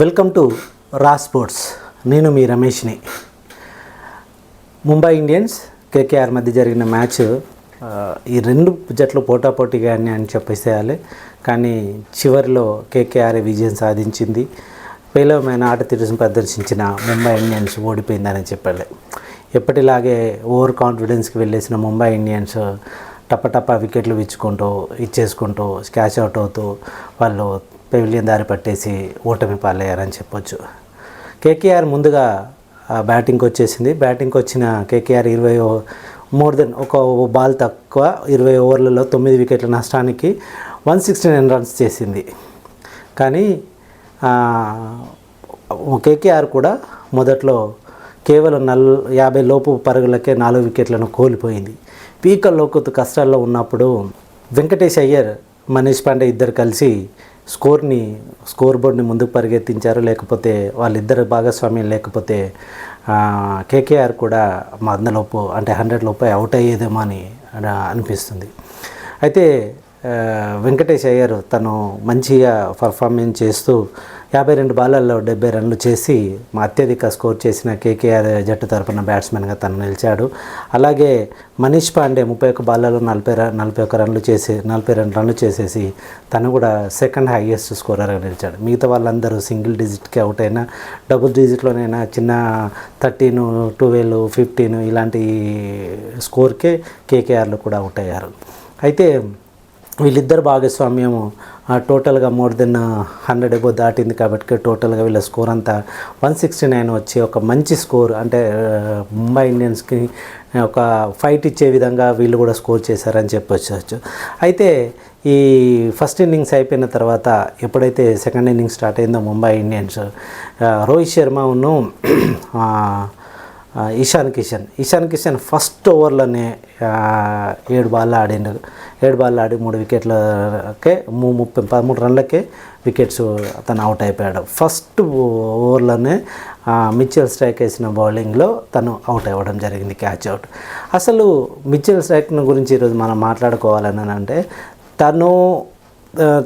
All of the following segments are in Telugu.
వెల్కమ్ టు రా స్పోర్ట్స్. నేను మీ రమేష్ని. ముంబై ఇండియన్స్ కేకేఆర్ మధ్య జరిగిన మ్యాచ్ ఈ రెండు జట్లు పోటాపోటీగా అని చెప్పేసేయాలి కానీ చివరిలో కేకేఆర్ విజయం సాధించింది? పేలవమైన ఆట తీరును ప్రదర్శించిన ముంబై ఇండియన్స్ ఓడిపోయిందని చెప్పాలి. ఎప్పటిలాగే ఓవర్ కాన్ఫిడెన్స్కి వెళ్ళేసిన ముంబై ఇండియన్స్ టపటపా వికెట్లు ఇచ్చుకుంటూ ఇచ్చేసుకుంటూ క్యాచ్ అవుట్ అవుతూ వాళ్ళు పెవిలియన్ దారి పట్టేసి ఓటమి పాలయ్యారని చెప్పొచ్చు. కేకేఆర్ ముందుగా బ్యాటింగ్కి వచ్చేసింది. బ్యాటింగ్కి వచ్చిన కేకేఆర్ ఇరవై మోర్ దెన్ ఒక బాల్ తక్కువ ఇరవై ఓవర్లలో తొమ్మిది వికెట్ల నష్టానికి వన్ సిక్స్టీ నైన్ రన్స్ చేసింది. కానీ కేకేఆర్ కూడా మొదట్లో కేవలం నల్ యాభై లోపు పరుగులకే నాలుగు వికెట్లను కోల్పోయింది. పీకల్లో కొత్త కష్టాల్లో ఉన్నప్పుడు వెంకటేష్ అయ్యర్ మనీష్ పాండే ఇద్దరు కలిసి స్కోర్ని స్కోర్ బోర్డ్ని ముందుకు పరిగెత్తించారు. లేకపోతే వాళ్ళిద్దరు భాగస్వామ్యం లేకపోతే కేకేఆర్ కూడా మా అందలోపు అంటే హండ్రెడ్ లోపు అవుట్ అయ్యేదేమో అని అనిపిస్తుంది. అయితే వెంకటేష్ అయ్యర్ తను మంచిగా పర్ఫార్మెన్స్ చేస్తూ యాభై రెండు బాలల్లో డెబ్బై రన్లు చేసి మా అత్యధిక స్కోర్ చేసిన కేకేఆర్ జట్టు తరపున బ్యాట్స్మెన్గా తను నిలిచాడు. అలాగే మనీష్ పాండే ముప్పై ఒక్క బాలలో నలభై రన్ నలభై ఒక్క రన్లు చేసి నలభై రెండు రన్లు చేసేసి తను కూడా సెకండ్ హైయెస్ట్ స్కోరర్గా నిలిచాడు. మిగతా వాళ్ళందరూ సింగిల్ డిజిట్కి అవుట్ అయినా డబుల్ డిజిట్లోనైనా చిన్న థర్టీన్ ట్వెల్వ్ ఫిఫ్టీన్ ఇలాంటి స్కోర్కే కేకేఆర్లు కూడా అవుట్ అయ్యారు. అయితే వీళ్ళిద్దరు భాగస్వామ్యము టోటల్గా మోర్ దెన్ హండ్రెడ్ ఎబో దాటింది కాబట్టి టోటల్గా వీళ్ళ స్కోర్ అంతా వన్ సిక్స్టీ నైన్ వచ్చి ఒక మంచి స్కోర్ అంటే ముంబై ఇండియన్స్కి ఒక ఫైట్ ఇచ్చే విధంగా వీళ్ళు కూడా స్కోర్ చేశారని చెప్పొచ్చు. అయితే ఈ ఫస్ట్ ఇన్నింగ్స్ అయిపోయిన తర్వాత ఎప్పుడైతే సెకండ్ ఇన్నింగ్స్ స్టార్ట్ అయిందో ముంబై ఇండియన్స్ రోహిత్ శర్మను ఇషాన్ కిషన్. ఇషాన్ కిషన్ ఫస్ట్ ఓవర్లోనే ఏడు బాల్ ఆడిండు. ఏడు బాల్ ఆడి మూడు వికెట్లకే ముప్పై పదమూడు రన్లకే వికెట్స్ తను అవుట్ అయిపోయాడు. ఫస్ట్ ఓవర్లోనే మిచ్చల్ మిచెల్ స్ట్రైక్ వేసిన బౌలింగ్లో తను అవుట్ అవ్వడం జరిగింది క్యాచ్ అవుట్. అసలు మిచ్చల్ స్ట్రైక్ను గురించి ఈరోజు మనం మాట్లాడుకోవాలని అంటే తను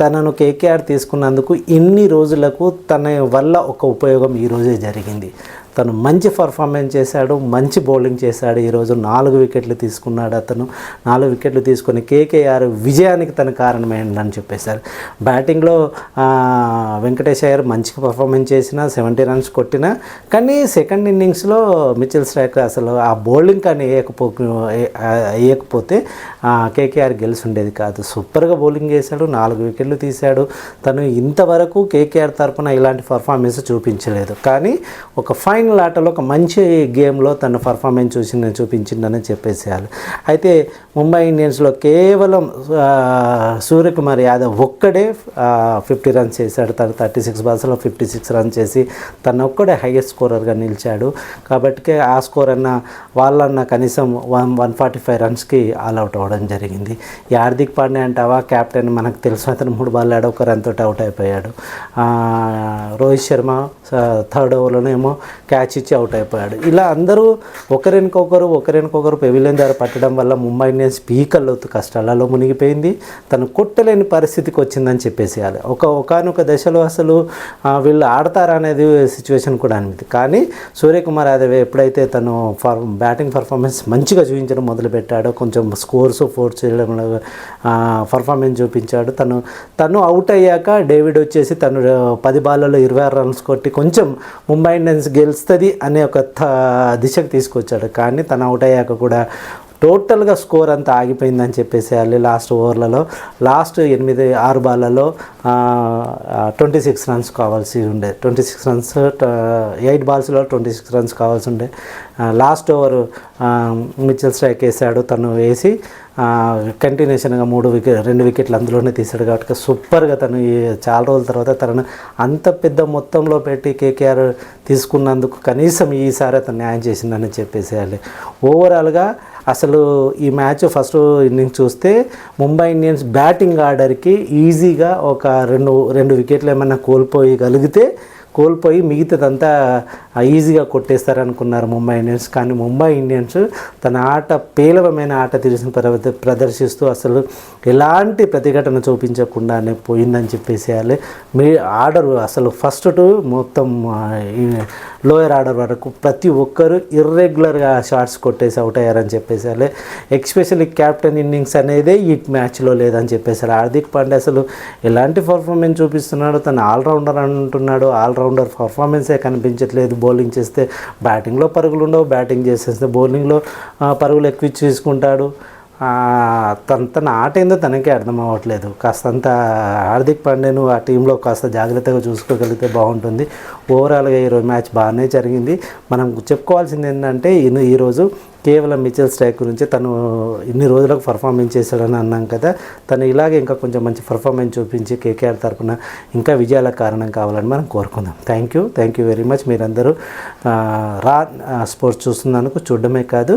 తనను కేకేఆర్ తీసుకున్నందుకు ఇన్ని రోజులకు తన వల్ల ఒక ఉపయోగం ఈరోజే జరిగింది. తను మంచి పర్ఫార్మెన్స్ చేశాడు మంచి బౌలింగ్ చేశాడు. ఈరోజు నాలుగు వికెట్లు తీసుకున్నాడు అతను. నాలుగు వికెట్లు తీసుకుని కేకేఆర్ విజయానికి తన కారణమైందని చెప్పేశారు. బ్యాటింగ్లో వెంకటేష్ అయ్యర్ మంచిగా పర్ఫార్మెన్స్ చేసిన సెవెంటీ రన్స్ కొట్టిన కానీ సెకండ్ ఇన్నింగ్స్లో మిచిల్ స్ట్రైక్ అసలు ఆ బౌలింగ్ కానీ వేయకపో వేయకపోతే కేకేఆర్ గెలిచి ఉండేది కాదు. సూపర్గా బౌలింగ్ చేశాడు నాలుగు వికెట్లు తీశాడు. తను ఇంతవరకు కేకేఆర్ తరఫున ఇలాంటి పర్ఫార్మెన్స్ చూపించలేదు. కానీ ఒక ఫైన్ ఫైనల్ ఆటలో ఒక మంచి గేమ్లో తన పర్ఫార్మెన్స్ చూసి చూపించిందని చెప్పేసేయాలి. అయితే ముంబై ఇండియన్స్లో కేవలం సూర్యకుమార్ యాదవ్ ఒక్కడే ఫిఫ్టీ రన్స్ చేశాడు. తను థర్టీ సిక్స్ బాల్స్లో ఫిఫ్టీ సిక్స్ రన్స్ చేసి తను ఒక్కడే హైయెస్ట్ స్కోరర్గా నిలిచాడు. కాబట్టి ఆ స్కోర్ అన్న వాళ్ళన్న కనీసం వన్ వన్ ఫార్టీ ఫైవ్ రన్స్కి ఆల్అవుట్ అవ్వడం జరిగింది. ఈ హార్దిక్ పాండే అంటావా కెప్టెన్ మనకు తెలుసు. అతను మూడు బాల్ ఆడ ఒక రన్తో అవుట్ అయిపోయాడు. రోహిత్ శర్మ థర్డ్ ఓవర్లోనేమో క్యాచ్ ఇచ్చి అవుట్ అయిపోయాడు. ఇలా అందరూ ఒకరినికొకరు ఒకరినికొకరు పెవిలియన్ దగ్గర పట్టడం వల్ల ముంబై ఇండియన్స్ పీకల్లోతు కష్టాలలో మునిగిపోయింది. తను కొట్టలేని పరిస్థితికి వచ్చిందని చెప్పేసేయాలి ఒక ఒకనొక దశలో అసలు వీళ్ళు ఆడతారా అనేది సిచ్యువేషన్ కూడా అనిపింది కానీ సూర్యకుమార్ యాదవ్ ఎప్పుడైతే తను ఫర్ బ్యాటింగ్ పర్ఫార్మెన్స్ మంచిగా చూపించడం మొదలుపెట్టాడో కొంచెం స్కోర్స్ ఫోర్స్ చేయడంలో పర్ఫార్మెన్స్ చూపించాడు. తను తను అవుట్ అయ్యాక డేవిడ్ వచ్చేసి తను పది బాళ్ళలో ఇరవై ఆరు రన్స్ కొట్టి కొంచెం ముంబై ఇండియన్స్ గెలుస్తుంది అనే ఒక దిశకు తీసుకొచ్చాడు. కానీ తను అవుట్ అయ్యాక కూడా టోటల్గా స్కోర్ అంతా ఆగిపోయిందని చెప్పేసేయాలి లాస్ట్ ఓవర్లలో లాస్ట్ ఎనిమిది ఆరు బాళ్ళలో ట్వంటీ సిక్స్ రన్స్ కావాల్సి ఉండే. ట్వంటీ సిక్స్ రన్స్ ఎయిట్ బాల్స్లో ట్వంటీ సిక్స్ రన్స్ కావాల్సి ఉండే. లాస్ట్ ఓవర్ మిచ్చల్ స్ట్రైక్ వేసాడు తను వేసి కంటిన్యూషన్గా మూడు వికెట్ రెండు వికెట్లు అందులోనే తీశాడు కాబట్టి సూపర్గా తను ఈ చాలా రోజుల తర్వాత తనను అంత పెద్ద మొత్తంలో పెట్టి కేకేఆర్ తీసుకున్నందుకు కనీసం ఈసారి అతను న్యాయం చేసిందని చెప్పేసేయాలి ఓవరాల్గా అసలు ఈ మ్యాచ్ ఫస్ట్ ఇన్నింగ్స్ చూస్తే ముంబై ఇండియన్స్ బ్యాటింగ్ ఆర్డర్కి ఈజీగా ఒక రెండు రెండు వికెట్లు ఏమన్నా కోల్పోయగలిగితే కోల్పోయి మిగతాదంతా ఈజీగా కొట్టేస్తారనుకున్నారు ముంబై ఇండియన్స్. కానీ ముంబై ఇండియన్స్ తన ఆట పేలవమైన ఆట తీరుసిన ప్రదర్శిస్తూ అసలు ఎలాంటి ప్రతిఘటన చూపించకుండానే పోయిందని చెప్పేసేయాలి మీ ఆర్డర్ అసలు ఫస్ట్ టు మొత్తం లోయర్ ఆర్డర్ వరకు ప్రతి ఒక్కరు ఇర్రెగ్యులర్గా షార్ట్స్ కొట్టేసి అవుట్ అయ్యారని చెప్పేసాలి ఎక్స్పెషల్లీ క్యాప్టెన్ ఇన్నింగ్స్ అనేదే ఈ మ్యాచ్లో లేదని చెప్పేసారు హార్దిక్ పాండే అసలు ఎలాంటి పర్ఫార్మెన్స్ చూపిస్తున్నాడు తను ఆల్రౌండర్ అంటున్నాడు. ఆల్రౌండర్ పర్ఫార్మెన్సే కనిపించట్లేదు. బౌలింగ్ చేస్తే బ్యాటింగ్లో పరుగులు ఉండవు బ్యాటింగ్ చేసేస్తే బౌలింగ్లో పరుగులు ఎక్కువ చేసుకుంటాడు తన తన ఆట ఏందో తనకే అర్థం అవ్వట్లేదు. కాస్తంత హార్దిక్ పాండేను ఆ టీంలో కాస్త జాగ్రత్తగా చూసుకోగలిగితే బాగుంటుంది. ఓవరాల్గా ఈరోజు మ్యాచ్ బాగానే జరిగింది. మనం చెప్పుకోవాల్సింది ఏంటంటే ఇన్ని ఈరోజు కేవలం మిచెల్ స్ట్రైక్ గురించి తను ఇన్ని రోజులకు పర్ఫార్మెన్స్ చేశాడని అన్నాం కదా. తను ఇలాగే ఇంకా కొంచెం మంచి పర్ఫార్మెన్స్ చూపించి కేకేఆర్ తరఫున ఇంకా విజయాలకు కారణం కావాలని మనం కోరుకుందాం. Thank you. Thank you very much మీరందరూ. రా స్పోర్ట్స్ చూస్తున్నందుకు చూడడమే కాదు